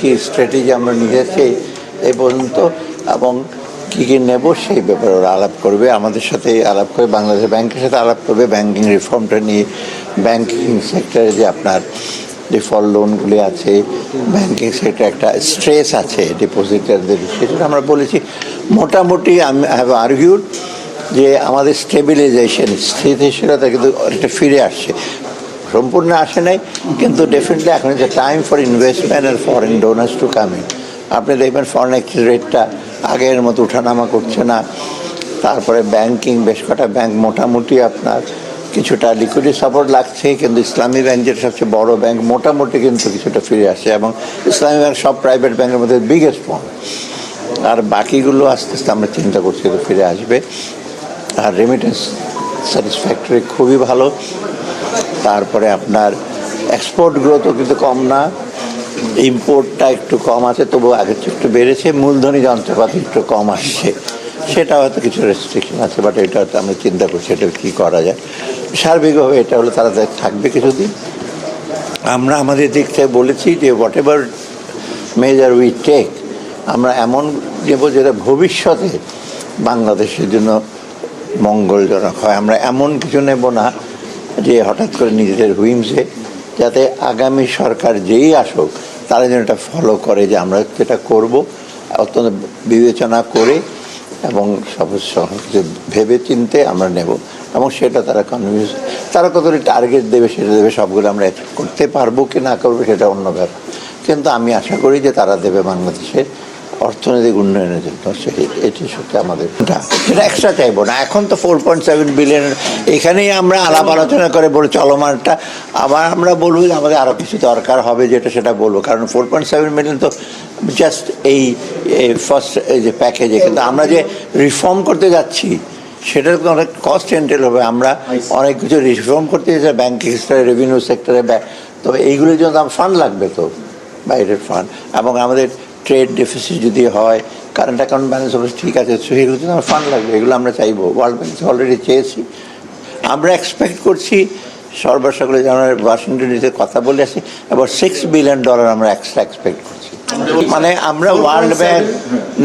কি স্ট্র্যাটেজি আমরা নিয়ে যাচ্ছি এই পর্যন্ত এবং কী কী নেব সেই ব্যাপারে ওরা আলাপ করবে। আমাদের সাথে আলাপ করে, বাংলাদেশ ব্যাংকের সাথে আলাপ করবে। ব্যাংকিং রিফর্মটা নিয়ে, ব্যাংকিং সেক্টরে যে আপনার ডিফল্ট লোনগুলি আছে, ব্যাংকিং সেক্টরে একটা স্ট্রেস আছে ডিপোজিটারদের সেটা আমরা বলেছি। মোটামুটি আমি হ্যাভ আর্গিউড যে আমাদের স্টেবিলাইজেশন স্থিতিশীলতা কিন্তু অনেকটা ফিরে আসছে। সম্পূর্ণ আসে নাই, কিন্তু ডেফিনেটলি এখন যে টাইম ফর ইনভেস্টমেন্ট আর ফরেন ডোনার্স টু কামিং আপনি দেখবেন ফরেন এক্সচেঞ্জ রেটটা আগের মতো উঠানামা করছে না। তারপরে ব্যাংকিং বেশ কটা ব্যাংক মোটামুটি আপনার কিছুটা লিকুইডি সাপোর্ট লাগছে, কিন্তু ইসলামী ব্যাংক যেটা সবচেয়ে বড় ব্যাংক মোটামুটি কিন্তু কিছুটা ফিরে আসছে এবং ইসলামী ব্যাংক সব প্রাইভেট ব্যাংকের মধ্যে বিগেস্ট ওয়ান আর বাকিগুলো আস্তে আস্তে আমরা চিন্তা করছি ফিরে আসবে। আর রেমিটেন্স স্যাটিসফ্যাক্টরি খুবই ভালো। তারপরে আপনার এক্সপোর্ট গ্রোথও কিন্তু কম না ইম্পোর্টটা একটু কম আছে তবু আগের একটু বেড়েছে, মূলধনী যন্ত্রপাতি একটু কম আসছে। সেটা হয়তো কিছু রেস্ট্রিকশন আছে বাট এটা হয়তো আমরা চিন্তা করছি এটা কী করা যায়। সার্বিকভাবে এটা হলে তারা থাকবে কিছুদিন। আমরা আমাদের দিক থেকে বলেছি যে whatever measure we take আমরা এমন নেব যেটা ভবিষ্যতে বাংলাদেশের জন্য মঙ্গলজনক হয়। আমরা এমন কিছু নেব না যে হঠাৎ করে নিজেদের হুইমসে যাতে আগামী সরকার যেই আসুক, তারা যেন এটা ফলো করে যে আমরা যেটা করব, অত্যন্ত বিবেচনা করে এবং কিছু ভেবে চিনতে আমরা নেব এবং সেটা তারা কনভিন্স তারা কতটা টার্গেট দেবে, সেটা দেবে, সবগুলো আমরা করতে পারব কি না করব, সেটা অন্য ব্যাপার। কিন্তু আমি আশা করি যে তারা দেবে বাংলাদেশের অর্থনৈতিক উন্নয়নের জন্য। এটি সত্যি আমাদের সেটা এক্সট্রা চাইব না। এখন তো ফোর পয়েন্ট সেভেন বিলিয়ন এখানেই আমরা আলাপ আলোচনা করে বলে চলমানটা আবার আমরা বলব যে আমাদের আরও কিছু দরকার হবে যেটা সেটা বলব। কারণ ফোর পয়েন্ট সেভেন মিলিয়ন তো জাস্ট এই ফার্স্ট এই যে প্যাকেজে কিন্তু আমরা যে রিফর্ম করতে যাচ্ছি সেটার তো অনেক কস্ট এন্টেল হবে। আমরা অনেক কিছু রিফর্ম করতে যাচ্ছি ব্যাঙ্কিং সেক্টরে রেভিনিউ সেক্টরে তবে এইগুলোর জন্য ফান্ড লাগবে তো বাইরের ফান্ড এবং আমাদের ট্রেড ডেফিসিট যদি হয় কারেন্ট অ্যাকাউন্ট ব্যালেন্স অবশ্য ঠিক আছে সেগুলো যদি আমার ফান্ড লাগবে, এগুলো আমরা চাইব ওয়ার্ল্ড ব্যাংক অলরেডি চেয়েছি। আমরা এক্সপেক্ট করছি সর্বসকলে আমরা ওয়াশিংটন ডিসিতে কথা বলে আসি এবার সিক্স বিলিয়ন ডলার আমরা এক্সট্রা এক্সপেক্ট করছি। মানে আমরা ওয়ার্ল্ড ব্যাংক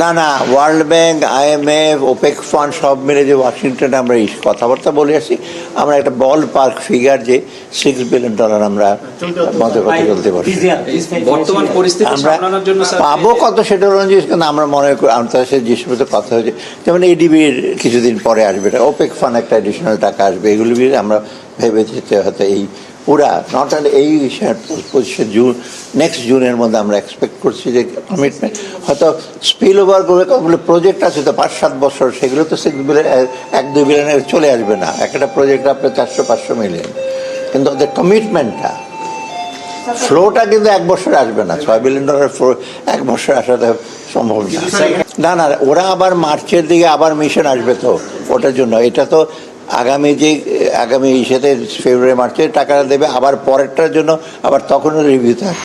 না না World Bank IMF OPEC fund সব মিলে যে ওয়াশিংটনে আমরা এই কথাবার্তা বলে আসি আমরা একটা বল পার্ক ফিগার যে সিক্স বিলিয়ন ডলার আমরা মধ্যে কথা চলতে পারি বর্তমান পরিস্থিতি আমরা সামলানোর জন্য পাবো কত সেটা রঞ্জিত কিন্তু আমরা মনে করি আন্তর্জাতিক যে সমস্ত কথা হয়েছে। যেমন এডিবির কিছুদিন পরে আসবে এটা ওপেক ফান্ড একটা অ্যাডিশনাল টাকা আসবে এগুলি আমরা ভেবে যেতে হয়তো এই পুরা নট অনলি এই পঁচিশে জুন নেক্সট জুনের মধ্যে আমরা এক্সপেক্ট করছি যে কমিটমেন্ট হয়তো স্পিল ওভার করে কতগুলো প্রজেক্ট আছে তো পাঁচ সাত বছর সেগুলো তো সিক্স বিলিয়ন এক দুই বিলিয়নের চলে আসবে না। একটা প্রজেক্ট আপনার চারশো পাঁচশো মিলিয়ন কিন্তু ওদের কমিটমেন্টটা ফ্লোটা কিন্তু এক বছর আসবে না। ছয় বিলিয়ন ডলার ফ্লো এক বছর আসাটা সম্ভব না। না না ওরা আবার মার্চের দিকে আবার মিশন আসবে তো ওটার জন্য। এটা তো আগামী যে, আগামী ইসেতে ফেব্রুয়ারি, মার্চে টাকাটা দেবে, আবার পরেরটার জন্য আবার তখনও রিভিউ থাকবে